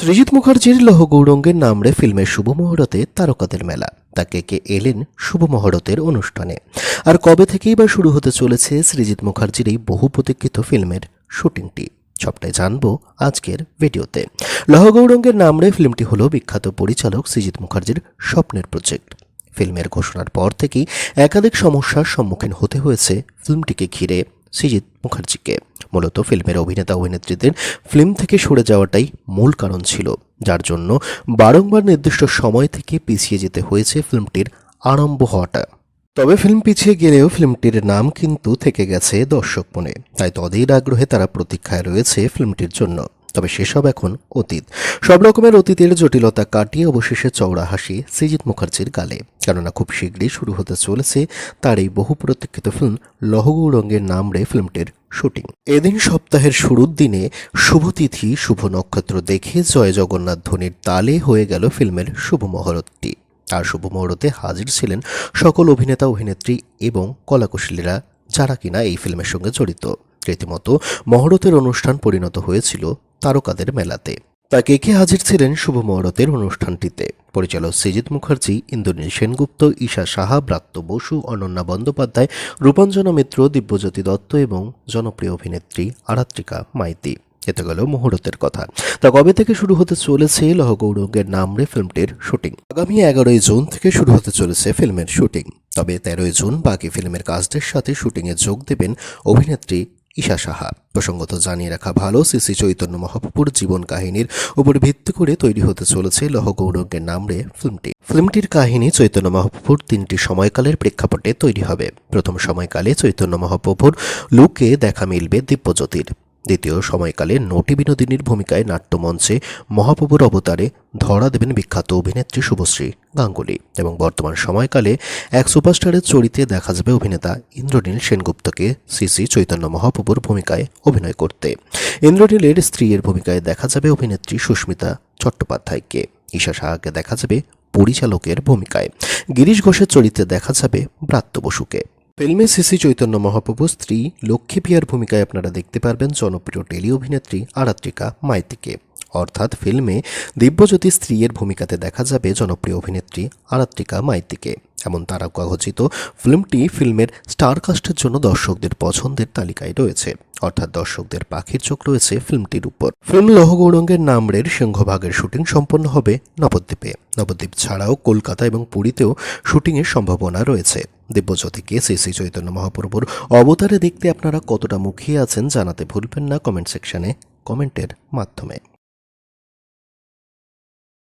সৃজিৎ মুখার্জির লৌহ গৌরঙ্গের নামরে ফিল্মের শুভ মুহূর্তে তারকাদের মেলা তাকে কে এলেন শুভ মুহূর্তের অনুষ্ঠানে। আর কবে থেকেই বা শুরু হতে চলেছে সৃজিৎ মুখার্জির এই বহু প্রতীক্ষিত ফিল্মের শুটিংটি? সবটাই জানব আজকের ভিডিওতে। লৌহ গৌরঙ্গের নামরে ফিল্মটি হলো বিখ্যাত পরিচালক সৃজিৎ মুখার্জির স্বপ্নের প্রজেক্ট। ফিল্মের ঘোষণার পর থেকেই একাধিক সমস্যার সম্মুখীন হতে হয়েছে ফিল্মটিকে ঘিরে। সৃজিৎ মুখার্জিকে। মূলত ফিল্মের অভিনেতা অভিনেত্রীদের ফিল্ম থেকে সরে যাওয়াটাই মূল কারণ ছিল, যার জন্য বারংবার নির্দিষ্ট সময় থেকে পিছিয়ে যেতে হয়েছে ফিল্মটির আরম্ভ হওয়াটা। তবে ফিল্ম পিছিয়ে গেলেও ফিল্মটির নাম কিন্তু থেকে গেছে দর্শক মনে। তাই তদের আগ্রহে তারা প্রতীক্ষায় রয়েছে ফিল্মটির জন্য। তবে সেসব এখন অতীত। সব রকমের অতীতের জটিলতা কাটিয়ে অবশেষে চওড়া হাসি সৃজিৎ মুখার্জির গালে। কেননা খুব শীঘ্রই শুরু হতে চলেছে তার এই বহু প্রতীক্ষিত ফিল্ম লহগৌরঙ্গের নাম রে ফিল্মটির শুটিং। এদিন সপ্তাহের শুরুর দিনে শুভতিথি শুভ নক্ষত্র দেখে জয় জগন্নাথ ধ্বনির তালে হয়ে গেল ফিল্মের শুভ মহরতটি। আর শুভ মুহূর্তে হাজির ছিলেন সকল অভিনেতা, অভিনেত্রী এবং কলাকুশলীরা যারা কিনা এই ফিল্মের সঙ্গে জড়িত। রীতিমতো মহরতের অনুষ্ঠান পরিণত হয়েছিল তারকাদের মেলাতে। তা কে হাজির ছিলেন শুভ মহরতের অনুষ্ঠানটিতে? পরিচালক সৃজিৎ মুখার্জি, ইন্দ্রনীল সেনগুপ্ত, ঈশা সাহা, ব্রাত্য বসু, অনন্যা বন্দ্যোপাধ্যায়, রূপাঞ্জনা মিত্র, দিব্যজ্যোতি দত্ত এবং জনপ্রিয় অভিনেত্রী আরাত্রিকা মাইতি। এতে গেল মুহূর্তের কথা। তা কবে থেকে শুরু হতে চলেছে লহগৌরঙ্গের নামরে ফিল্মটির শুটিং? আগামী এগারোই জুন থেকে শুরু হতে চলেছে ফিল্মের শুটিং। তবে তেরোই জুন বাকি ফিল্মের কাজদের সাথে শুটিংয়ে যোগ দেবেন অভিনেত্রী ঈশা সাহা। প্রসঙ্গত জানিয়ে রাখা ভালো সিসি চৈতন্য মহাপুর জীবন কাহিনীর উপর ভিত্তি করে তৈরি হতে চলেছে লহ লহগৌরঙ্গের নামরে ফিল্মটি। ফিল্মটির কাহিনী চৈতন্য মহাপ্রভুর তিনটি সময়কালের প্রেক্ষাপটে তৈরি হবে। প্রথম সময়কালে চৈতন্য মহাপ্রভুর লুকে দেখা মিলবে দিব্যজ্যোতির। দ্বিতীয় সময়কালে নটি বিনোদিনীর ভূমিকায় নাট্যমঞ্চে মহাপ্রভুর অবতারে ধরা দেবেন বিখ্যাত অভিনেত্রী শুভশ্রী। গাঙ্গুলি এবং বর্তমান সময়কালে এক সুপারস্টারের চরিত্রে দেখা যাবে অভিনেতা ইন্দ্রনীল সেনগুপ্তকে সিসি চৈতন্য মহাপ্রভুর ভূমিকায় অভিনয় করতে। ইন্দ্রনীলের স্ত্রীর ভূমিকায় দেখা যাবে অভিনেত্রী সুস্মিতা চট্টোপাধ্যায়কে। ঈশা সাহাকে দেখা যাবে পরিচালকের ভূমিকায়। গিরিশ ঘোষের চরিত্রে দেখা যাবে ব্রাত্য বসুকে। ফিল্মে সিসি চৈতন্য মহাপ্রভু স্ত্রী লক্ষ্মী পিয়ার ভূমিকায় আপনারা দেখতে পারবেন জনপ্রিয় টেলি অভিনেত্রী আরাত্রিকা মাইতিকে। অর্থাৎ ফিল্মে দিব্যজ্যোতি স্ত্রীর ভূমিকাতে দেখা যাবে জনপ্রিয় অভিনেত্রী আরাত্রিকা মাইতিকে। এমন তারকাঘোষিত ফিল্মটি ফিল্মের স্টার কাস্টের জন্য দর্শকদের পছন্দের তালিকায় রয়েছে। অর্থাৎ দর্শকদের পাখির চোখ রয়েছে ফিল্মটির উপর। ফিল্ম লহগৌরঙ্গের নামরের সিংহভাগের শুটিং সম্পন্ন হবে নবদ্বীপে। নবদ্বীপ ছাড়াও কলকাতা এবং পুরীতেও শুটিংয়ের সম্ভাবনা রয়েছে। দিব্যজ্যোতিকে শ্রী শ্রী চৈতন্য মহাপ্রভুর অবতারে দেখতে আপনারা কতটা মুখিয়ে আছেন জানাতে ভুলবেন না কমেন্ট সেকশনে কমেন্টের মাধ্যমে।